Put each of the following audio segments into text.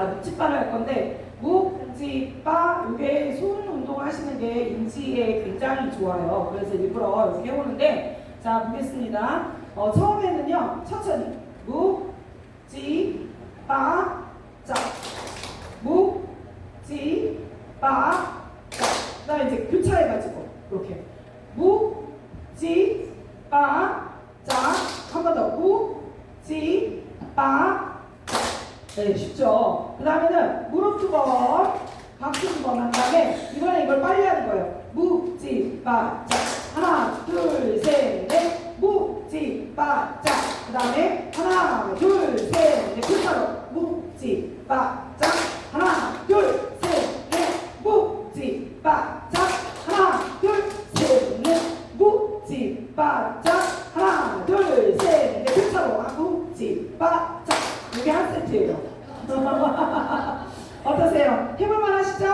자, 묵찌빠를 할 건데 묵찌빠 이게 손 운동 하시는 게 인지에 굉장히 좋아요. 그래서 일부러 이렇게 해오는데 자 보겠습니다. 어, 처음에는요 천천히 묵찌빠 자 묵찌빠 자 그다음에 이제 교차해가지고 이렇게 묵찌빠 자 한 번 더 묵찌빠 네, 쉽죠? 그 다음에는 무릎 두 번, 박수 두 번 한 다음에 이번에 이걸 빨리 하는 거예요. 묵지, 바짝. 하나, 둘, 셋, 넷. 묵지, 바짝. 그 다음에 하나, 둘, 셋, 넷. 글자로 묵지, 바짝. 하나, 둘, 셋, 넷. 묵지, 바짝. 하나, 둘, 셋, 넷. 묵지, 바짝. 하나, 둘, 셋, 넷. 글자로 아, 묵지, 바짝. 이게 한 세트예요. 어떠세요? 해볼만 하시죠?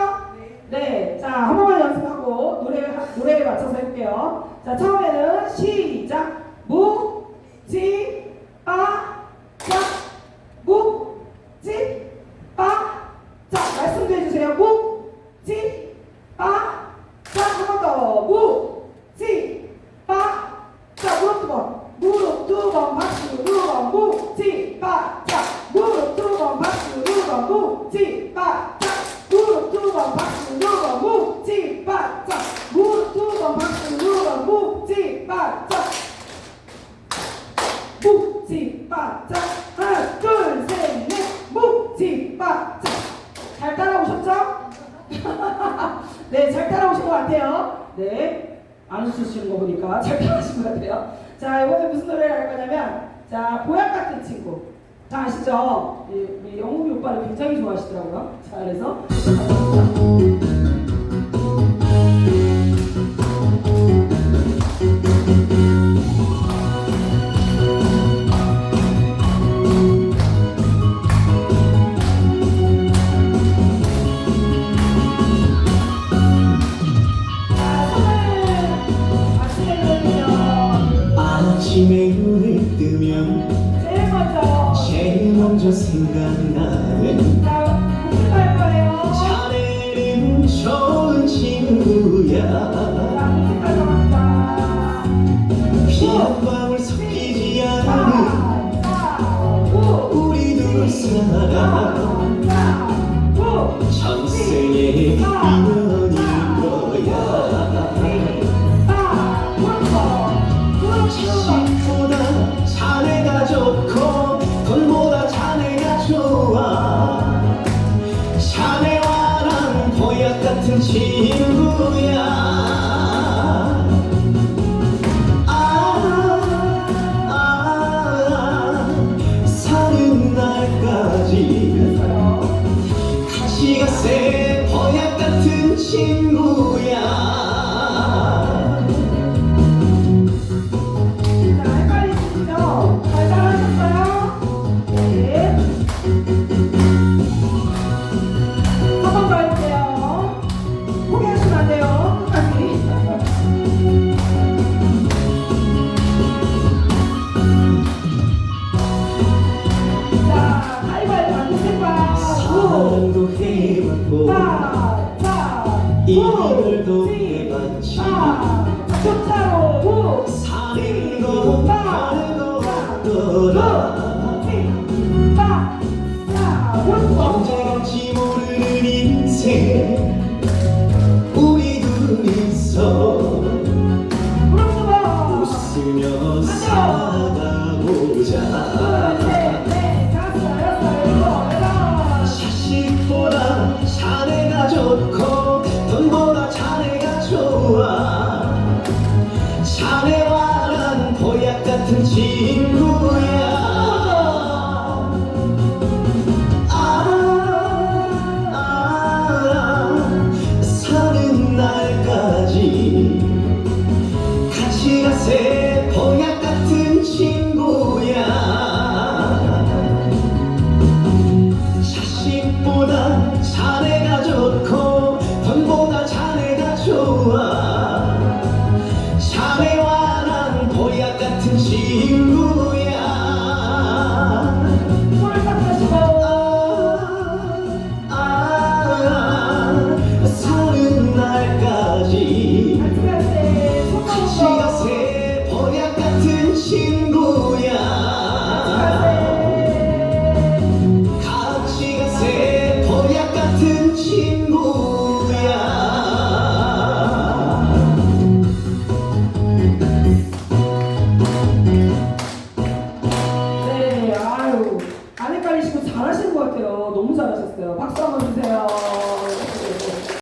네. 자, 한 번만 연습하고 노래, 노래에 맞춰서 해 볼게요. 자, 처음에는 시작. 무, 지, 빠, 짝. 무, 지, 빠, 짝. 말씀도 해주세요. 무, 지, 빠, 짝. 한번 더. 무, 지, 빠, 자, 무릎 두 번. 무릎 두 번, 박수 두 번, 묵지, 바짝. 무릎 두 번, 박수 두 번, 묵지, 바짝. 무릎 두 번, 박수 두 번, 묵지, 바짝. 무릎 두 번, 박수 두 번, 묵지, 바짝. 묵지, 바짝. 하나, 둘, 셋, 넷. 묵지, 바짝. 잘 따라오셨죠? 네, 잘 따라오신 것 같아요. 네. 안 웃으시는 거 보니까 잘 따라하신 것 같아요. 자, 이번에 무슨 노래를 할 거냐면, 자, 보약 같은 친구. 다 아시죠? 예, 우리 영웅이 오빠를 굉장히 좋아하시더라고요. 자, 그래서. 생각나는 친구야. 사랑도 이별도 해봤지 좋다로 사는 거 별거 없더라 언제 갈지 모르는 인생 같